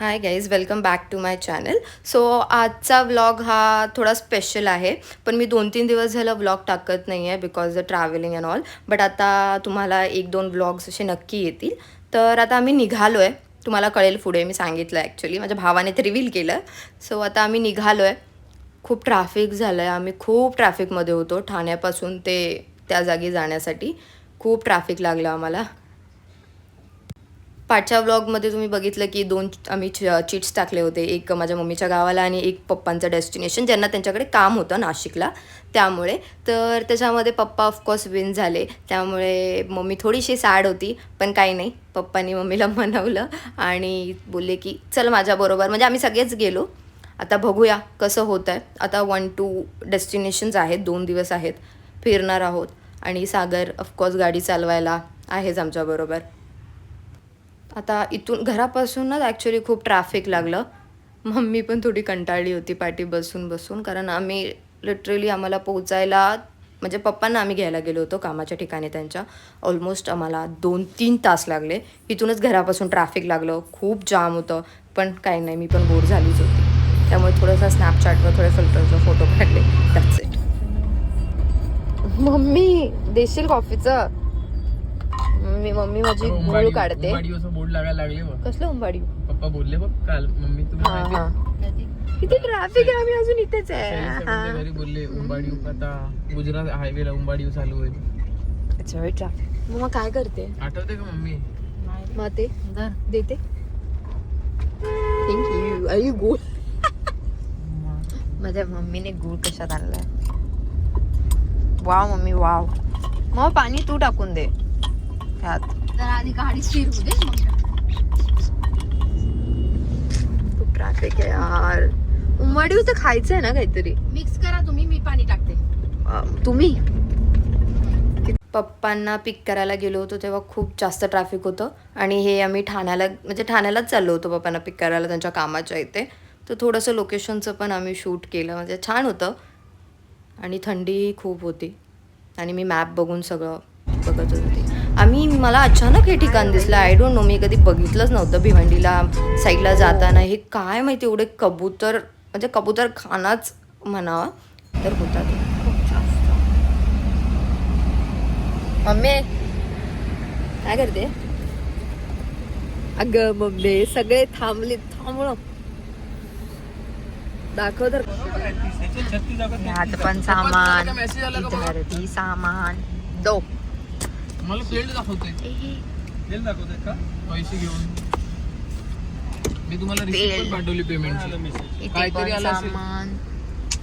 Hi guys welcome back to my channel so आजचा vlog हा थोडा स्पेशल आहे. पण मी दोन तीन दिवस झालं व्लॉग टाकत नाही आहे because the travelling and all but आता तुम्हाला एक दोन व्लॉग्स असे नक्की येतील. तर आता आम्ही निघालो आहे तुम्हाला कळेल पुढे मी सांगितलं ॲक्च्युली माझ्या भावाने ते रिव्हील केलं. सो आता आम्ही निघालो आहे खूप ट्रॅफिक झालं आहे आम्ही खूप ट्रॅफिकमध्ये होतो. ठाण्यापासून ते त्या जागी जाण्यासाठी खूप ट्रॅफिक लागलं आम्हाला. पाठच्या व्लॉगमध्ये तुम्ही बघितलं की दोन आम्ही चिट्स टाकले होते. एक माझ्या मम्मीच्या गावाला आणि एक पप्पांचं डेस्टिनेशन ज्यांना त्यांच्याकडे काम होतं नाशिकला. त्यामुळे तर त्याच्यामध्ये पप्पा ऑफकोर्स विन झाले. त्यामुळे मम्मी थोडीशी सॅड होती पण काही नाही. पप्पांनी मम्मीला मनवलं आणि बोलले की चल माझ्याबरोबर म्हणजे आम्ही सगळेच गेलो. आता बघूया कसं होतं आहे आता वन टू डेस्टिनेशन्स आहेत दोन दिवस आहेत. फिरणार आहोत. आणि सागर ऑफकोर्स गाडी चालवायला आहेच आमच्याबरोबर आता इथून घरापासूनच ॲक्च्युली खूप ट्रॅफिक लागलं. मम्मी पण थोडी कंटाळली होती पाठी बसून बसून कारण आम्ही लिटरली आम्हाला पोचायला म्हणजे पप्पांना आम्ही घ्यायला गेलो होतो कामाच्या ठिकाणी त्यांच्या. ऑलमोस्ट आम्हाला दोन तीन तास लागले. इथूनच घरापासून ट्रॅफिक लागलं. खूप जाम होतं. पण काही नाही मी पण बोर झालीच होती. त्यामुळे थोडंसं स्नॅपचॅटवर थोडे फिल्टरचा फोटो काढले. त्याच इट मम्मी देशील कॉफीचं मी मम्मी माझी गुळ काढते. बोर्ड लागायला लागले कसलं उंबाडी पप्पा बोलले बघ काल मम्मी हा हा. आहे? किती ट्रॅफिक आहे आम्ही अजून इथेच आहे. हा. बोलले उंबाडी आता गुजरात हायवेला उंबाडी चालू होईल. अच्छा ट्रॅफिक मग काय करते? आठवते का मम्मी? मग ते? देते. थँक्यू आई गुळ माझ्या मम्मीने गुळ कशात आणलाय? Wow mummy wow. मग पाणी तू टाकून दे. आधी गाडी स्थिर खूप ट्रॅफिक आहे यार. तर खायचं आहे ना काहीतरी. मिक्स करा तुम्ही मी पाणी टाकते. तुम्ही? पप्पांना पिक करायला गेलो होतो तेव्हा खूप जास्त ट्रॅफिक होतं. आणि हे आम्ही ठाण्याला म्हणजे ठाण्यालाच चाललो होतो पप्पांना पिक करायला त्यांच्या कामाच्या इथे. तर थोडंसं लोकेशनचं पण आम्ही शूट केलं. म्हणजे छान होतं. आणि थंडी खूप होती. आणि मी मॅप बघून सगळं बघत होते. आम्ही मला अचानक हे ठिकाण दिसलं. आय डोंट नो मी कधी बघितलंच नव्हतं भिवंडीला साईडला जाताना. हे काय माहिती एवढे कबूतर म्हणजे कबूतर खानाच म्हणावा तर होता ते मम्मी काय करते? अग मम्मी सगळे थांबले थांबलो. दाखव तर. पण सामान. सामान. दो. मला फील्ड दाखवतोय. फील्ड दाखवतोय का? पैसे घेऊन. मी तुम्हाला रिसिप्ट पण पाठवली पेमेंटची इथे काहीतरी आलं असेल. सामान.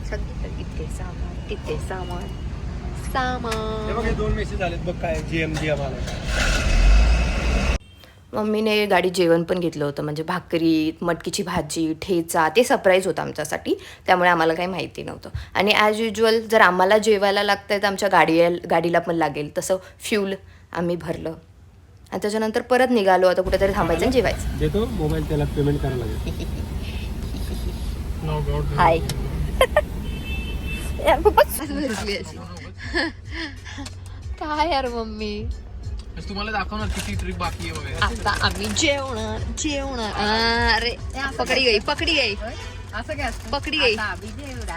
सगळीकडे इथे सामान तिथे सामान. हे सामान बघ हे दोन मेसेज आलेत बघ काय जीएम जी आम्हाला. मम्मीने गाडी जेवण पण घेतलं होतं. म्हणजे भाकरी मटकीची भाजी ठेचा ते सरप्राईज होतं आमच्यासाठी. त्यामुळे आम्हाला काही माहिती नव्हतं. आणि ॲज युजल जर आम्हाला जेवायला लागतंय तर आमच्या गाडी गाडीला पण लागेल. तसं फ्यूल आम्ही भरलं. आणि त्याच्यानंतर परत निघालो. आता कुठेतरी थांबायचं आणि जेवायचं. देतो. मोबाईल त्याला पेमेंट करायला लागेल. हाय खूपच काय यार मम्मी? तुम्हाला दाखवणार किती ट्रिप बाकी आहे वगैरे आता आम्ही जेवणार जेवणार अरे पकडी गई पकडी गई असं काय असतं पकडी गई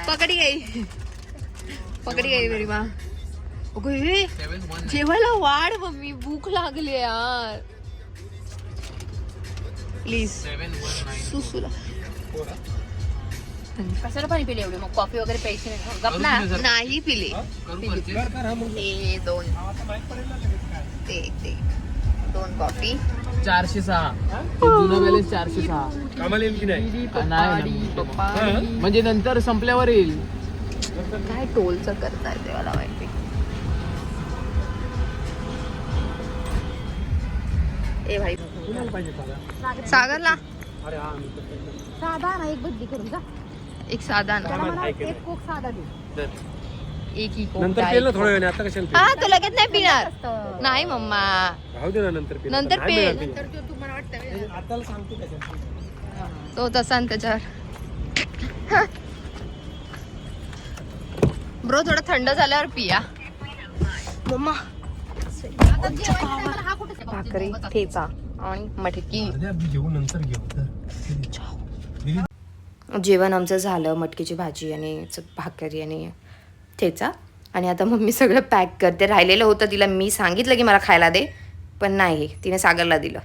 पकडी गई पकडी गई मेरी माँ जेवायला वाढ मम्मी भूक लागली यार प्लीज सुसूला कशाला पाणी पिले एवढे मग कॉफी वगैरे पैसे नाही नाही पिले दोन ते ते. दोन कॉफी चारशे सहा. ते जुना बॅलन्स चारशे सहा. कामाला येईल की नाही? नाही ना. म्हणजे नंतर संपल्यावर येईल. काय टोलचं करताय ते मला माहिती. ए भाई? सागरला? हा साधा ना एक बदली करून जा. एक साधा ना. मला. एक कोक साधा दे. एक ही कोक नंतर डाळ. पेल ना थोड्या वेळाने आता कशाला हा तो लगेच नाही पिणार. नाही मम्मा. पेल राहू दे ना नंतर पेल नंतर नाही पेल. तर तो तुम्हाला वाटतं ते. आताला सांगतो त्याच्यात तो तसा त्याच्यावर. ब्रो थोडं थंड झाल्यावर पिया. मम्मा. हा भाकरी ठेचा आणि मटकी. घेऊ नंतर घेऊ. तर जेवण आमचं झालं मटकीची भाजी आणि च- भाकरी आणि ठेचा. आणि आता मम्मी सगळं पॅक करते. राहिलेलं होतं तिला मी सांगितलं की मला खायला दे पण नाही तिने सागरला दिलं.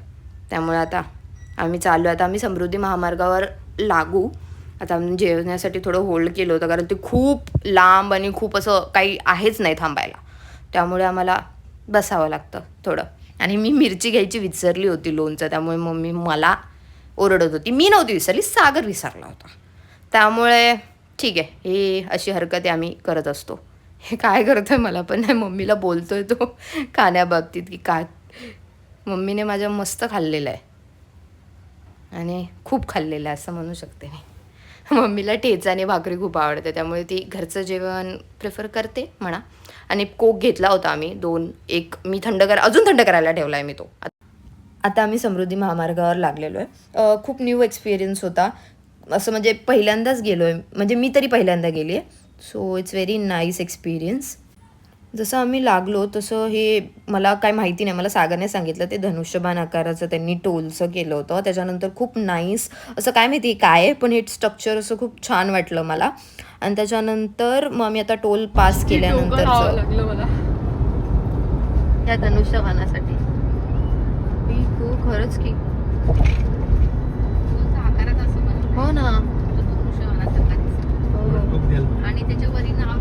त्यामुळे आता आम्ही चाललो आता आम्ही समृद्धी महामार्गावर लागू. आता आम्ही जेवण्यासाठी थोडं होल्ड केलं होतं. कारण ते खूप लांब आणि खूप असं काही आहेच नाही थांबायला. त्यामुळे आम्हाला बसावं लागतं थोडं. आणि मी मिरची घ्यायची विसरली होती लोणचं. त्यामुळे मम्मी मला ओरडत होती. मी नव्हती विसरली. सागर विसरला होता. त्यामुळे ठीक आहे हे अशी हरकत आम्ही करत असतो. हे काय करतोय मला पण नाही मम्मीला बोलतोय तो खाण्याबाबतीत की काय. मम्मीने माझ्या मस्त खाल्लेलं आहे. आणि खूप खाल्लेलं आहे असं म्हणू शकते मी. मम्मीला ठेचा आणि भाकरी खूप आवडते त्यामुळे ती घरचं जेवण प्रिफर करते म्हणा. आणि कोक घेतला होता आम्ही दोन एक मी थंड कर अजून थंड करायला ठेवला आहे मी तो. आता आम्ही समृद्धी महामार्गावर लागलेलो आहे. खूप न्यू एक्सपिरियन्स होता. असं म्हणजे पहिल्यांदाच गेलो आहे म्हणजे मी तरी पहिल्यांदा गेली आहे so it's very nice experience जसं आम्ही लागलो तसं हे मला काय माहिती नाही. मला सागरने सांगितलं ते धनुष्यबाण आकाराचं त्यांनी टोलचं केलं होतं. त्याच्यानंतर खूप नाईस असं काय माहिती काय आहे पण हे स्ट्रक्चर असं खूप छान वाटलं मला. आणि त्याच्यानंतर मग आम्ही आता टोल पास केल्यानंतर या धनुष्यबाणासाठी. खरंच की. हो ना द्यायला. आणि त्याच्यावरही नाव.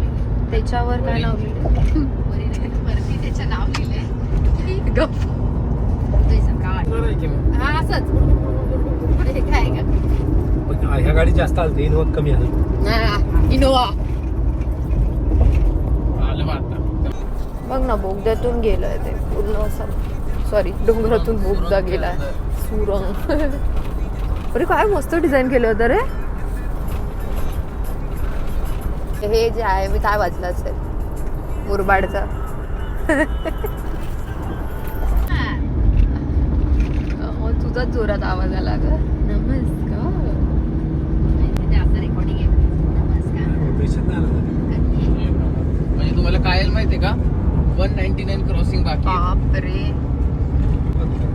त्याच्यावर काय नाव वरी नाही, वरती त्याचं नाव मग. हा असंच हे काय का ह्या गाडी जास्त आलते इनोवा कमी आली इनोवा बघ ना बोगद्यातून गेलंय ते पूर्ण असं सॉरी डोंगरातून बोगदा गेलाय सुरंग अरे काय मस्त डिझाईन केलं होतं रे. हे जे आहे मी काय वाचलं असेल? मुरबाडचं. तुझाच जोरात आवाज आला ग. नमस्कार. रेकॉर्डिंग. म्हणजे तुम्हाला काय माहितीये का? वन नाईन्टी नाईन क्रॉसिंग बाकी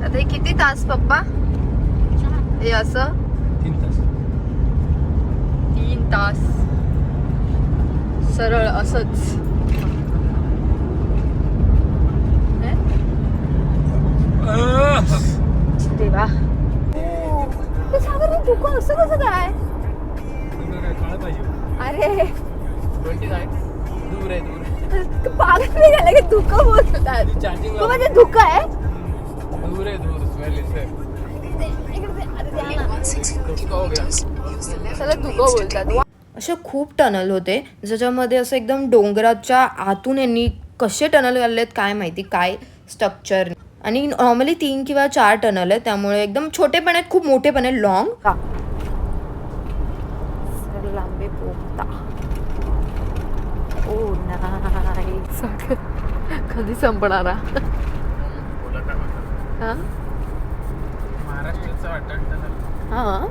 आता हे किती तास पप्पा? हे असं? तीन तास. तीन तास. सरळ असंच. देवा. ते सागर धुकं असं कसं काय? अरे. 29 दूर आहे दूर पागल की धुकं बोलतात. चार्जिंग तो म्हणजे धुकं आहे? दूर आहे दूर. असे खूप टनल होते ज्याच्यामध्ये असं एकदम डोंगराच्या आतून यांनी कसे टनल घाललेत काय माहिती काय स्ट्रक्चर आणि नॉर्मली तीन किंवा चार टनल आहे त्यामुळे एकदम छोटे पण आहेत खूप मोठे पण आहेत लॉंग लांबे ओ नाही कधी संपणारा हा.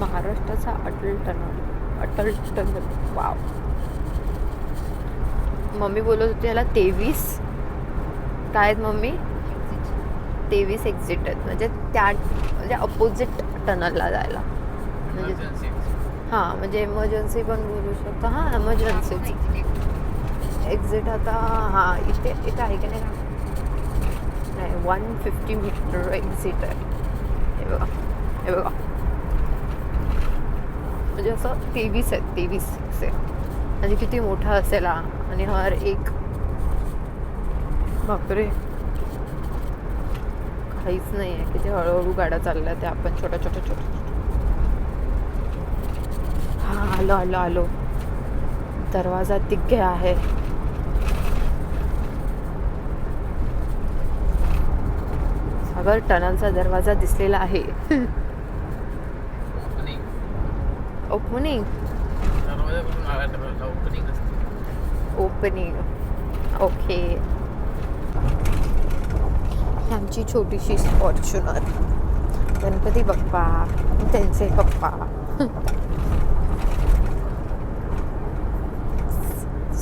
महाराष्ट्राचं Atal tunnel. Atal tunnel. Wow. Mummy बोलत होती याला तेवीस. काय आहेत मम्मी? तेवीस एक्झिट आहेत. म्हणजे त्या म्हणजे अपोजिट टनलला जायला. म्हणजे हां म्हणजे एमर्जन्सी पण बोलू शकतो. हां एमर्जन्सीच एक्झिट आता हां इथे इथे आहे की नाही? नाही वन फिफ्टी मीटर एक्झिट आहे. बघा. हे बघा. म्हणजे असं तेवीस आहेत तेवीस असे. म्हणजे किती मोठा असेल हा. आणि हर एक. बापरे. काहीच नाही आहे. किती हळूहळू गाड्या चालल्या त्या आपण छोट्या छोट्या छोट्या. हा आलो आलो आलो. दरवाजा तिघे आहे. सागर टनलचा दरवाजा दिसलेला आहे. ओपनिंग ओपनिंग ओके आमची छोटीशी फॉर्च्युनर गणपती बाप्पा. त्यांचे पप्पा.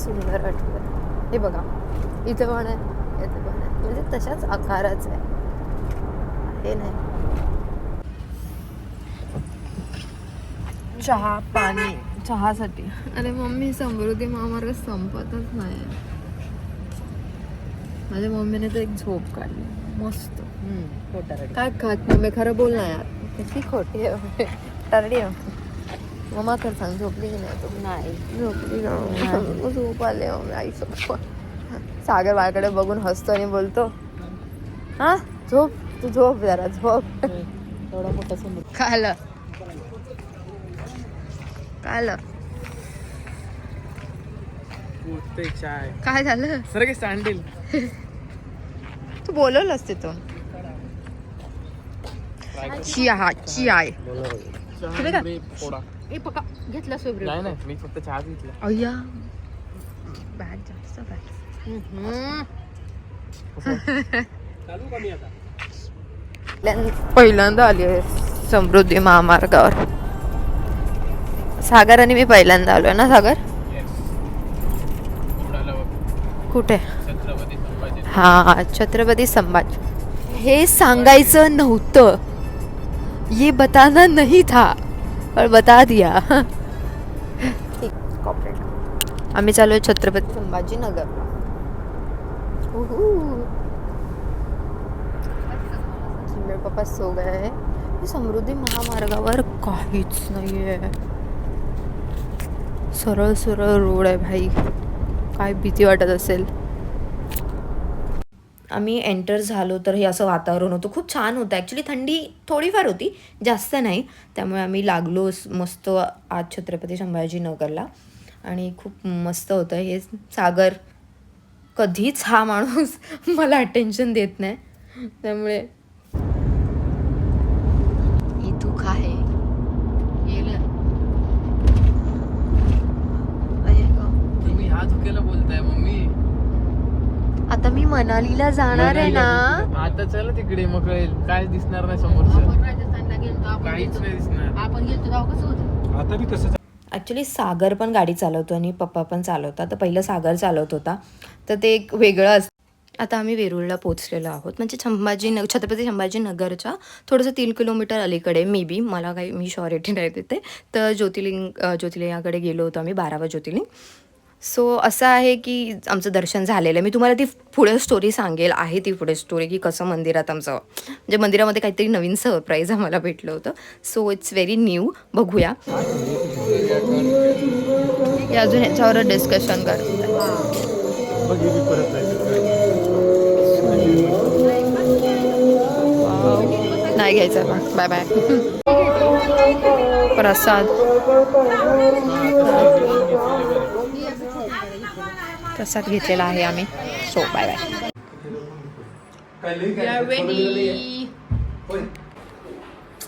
सुंदर वाटतं हे बघा. इथं पण आहे इथं पण आहे. म्हणजे तशाच आकाराचं आहे. नाही चहा पाणी. चहासाठी. अरे मम्मी समृद्धी महामार्ग संपतच नाही माझ्या मम्मीने तर एक झोप काढली. मस्त. काय खात मम्मी खरं बोल ना यार किती खोटी आहे टरडी मम्मा कर सांग झोपली की नाही तू? नाही. झोपली ना झोप आले मम्मी आई सोबत सागर बाळकडे बघून हसतो आणि बोलतो. हा? झोप. तू झोप जरा झोप. एवढा मोठा समोर काय आलं काय चाय. झालं? सर की सँडल. तू बोलवलंस तिथून. चिया चिया. तुला का? पोडा. ए पका. घेतला सोबरे. नाही नाही मी फक्त चहाच घेतला. अय्या. बॅग जास्त बॅग पहिल्यांदा आली आहे समृद्धी महामार्गावर. सागर आणि मी पहिल्यांदा आलोय ना सागर? कुठे? हा छत्रपती संभाजी. हे सांगायचं नव्हतं. ये बताना नाही था पण बता दिया. आम्ही चालू आहे छत्रपती संभाजी नगर मेरे पप्पा सो गए हैं। समृद्धी महामार्गावर काहीच नाही आहे सरळ सरळ रोड आहे भाई. काय भीती वाटत असेल. आम्ही एंटर झालो तर हे असं वातावरण होतं. खूप छान होतं. ॲक्च्युली थंडी थोडीफार होती. जास्त नाही. त्यामुळे आम्ही लागलो मस्त आज छत्रपती संभाजीनगरला. आणि खूप मस्त होतं. हे सागर कधीच हा माणूस मला अटेन्शन देत नाही. त्यामुळे तू आहे तुम्ही ह्या धुक्याला बोलताय मम्मी आता मी मनालीला जाणार आहे ना? आता चला तिकडे मग कळेल. काय दिसणार नाही समोरचं. आपण राजस्थानला गेलतो आपण काहीच गेलतो. नाही दिसणार. आपण गेलतो तेव्हा कसं होतं? आता बी तसंच ॲक्च्युली सागर पण गाडी चालवतो आणि पप्पा पण चालवतात. तर पहिलं सागर चालवत होता. तर ते एक वेगळं असतं आता आम्ही वेरूळला पोचलेलो आहोत. म्हणजे संभाजी न छत्रपती संभाजीनगरच्या थोडंसं तीन किलोमीटर अलीकडे मे बी मला काही मी शॉरिटी नाही देते तर ज्योतिर्लिंग अ, ज्योतिर्लिंगाकडे गेलो होतो आम्ही बारावा ज्योतिर्लिंग सो असं आहे की आमचं दर्शन झालेलं आहे. मी तुम्हाला ती पुढे स्टोरी सांगेल. आहे ती पुढे स्टोरी की कसं मंदिरात आमचं म्हणजे मंदिरामध्ये काहीतरी नवीन सरप्राईज आम्हाला भेटलं होतं. सो इट्स व्हेरी न्यू बघूया. अजून ह्याच्यावर डिस्कशन कर नाही नाही घ्यायचं. बाय बाय प्रसाद. प्रसाद घेतलेला आहे आम्ही. सो बाय बाय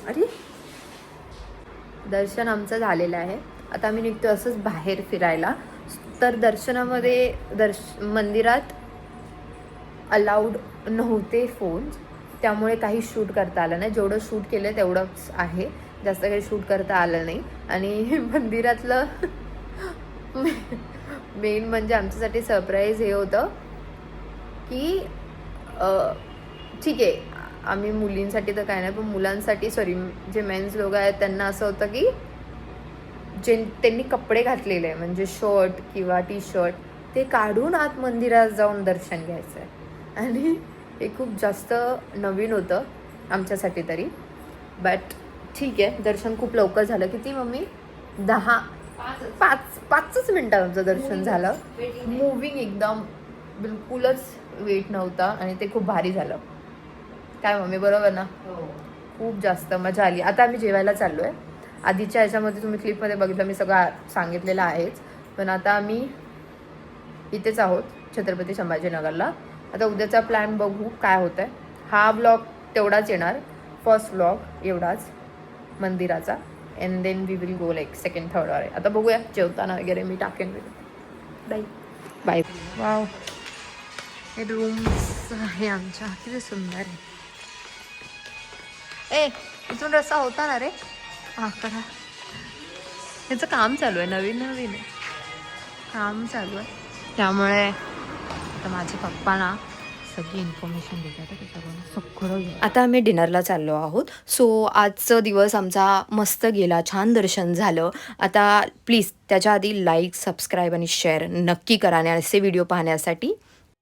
अरे दर्शन आमचं झालेलं आहे. आता आम्ही निघतो असंच बाहेर फिरायला. तर दर्शनामध्ये दर्श मंदिरात अलाउड नव्हते फोन्स त्यामुळे काही शूट करता आलं नाही. जेवढं शूट केलं तेवढंच आहे. जास्त काही शूट करता आलं नाही. आणि मंदिरातलं मेन म्हणजे आमच्यासाठी सरप्राईज हे होतं की ठीक आहे आम्ही मुलींसाठी तर काय नाही पण मुलांसाठी सॉरी जे मेन्स लोक आहेत त्यांना असं होतं की जे त्यांनी कपडे घातलेले आहे म्हणजे शर्ट किंवा टी शर्ट ते काढून आत मंदिरात जाऊन दर्शन घ्यायचं आहे आणि हे खूप जास्त नवीन होतं आमच्यासाठी तरी. बट ठीक आहे दर्शन खूप लवकर झालं. किती मम्मी? दहा. पाच पाचच मिनटात आमचं दर्शन झालं. मुव्हिंग एकदम बिलकुलच वेट नव्हता आणि ते खूप भारी झालं. काय मम्मी बरोबर ना? खूप जास्त मजा आली. आता आम्ही जेवायला चाललो आहे आधीच्या ह्याच्यामध्ये तुम्ही क्लिपमध्ये बघितलं मी सगळं सांगितलेलं आहेच. पण आता आम्ही इथेच आहोत छत्रपती संभाजीनगरला. आता उद्याचा प्लॅन बघू काय होतं आहे हा ब्लॉग तेवढाच येणार. फर्स्ट ब्लॉग एवढाच मंदिराचा. And then we will go like second third आहे आता बघूया जेवताना वगैरे मी टाकेन बाय बाय वाव हे रूम्स आहे आमच्या किती सुंदर आहे ए इथून रस्ता होता ना रे हा करा ह्याचं काम चालू आहे नवीन नवीन आहे काम चालू आहे त्यामुळे आता माझे पप्पा ना सगळी इन्फॉर्मेशन देतात सगळं आता आम्ही डिनरला चाललो आहोत. सो आजचा दिवस आमचा मस्त गेला छान दर्शन झालं. आता प्लीज त्याच्या आधी लाईक सबस्क्राईब आणि शेअर नक्की करा आणि असे व्हिडिओ पाहण्यासाठी.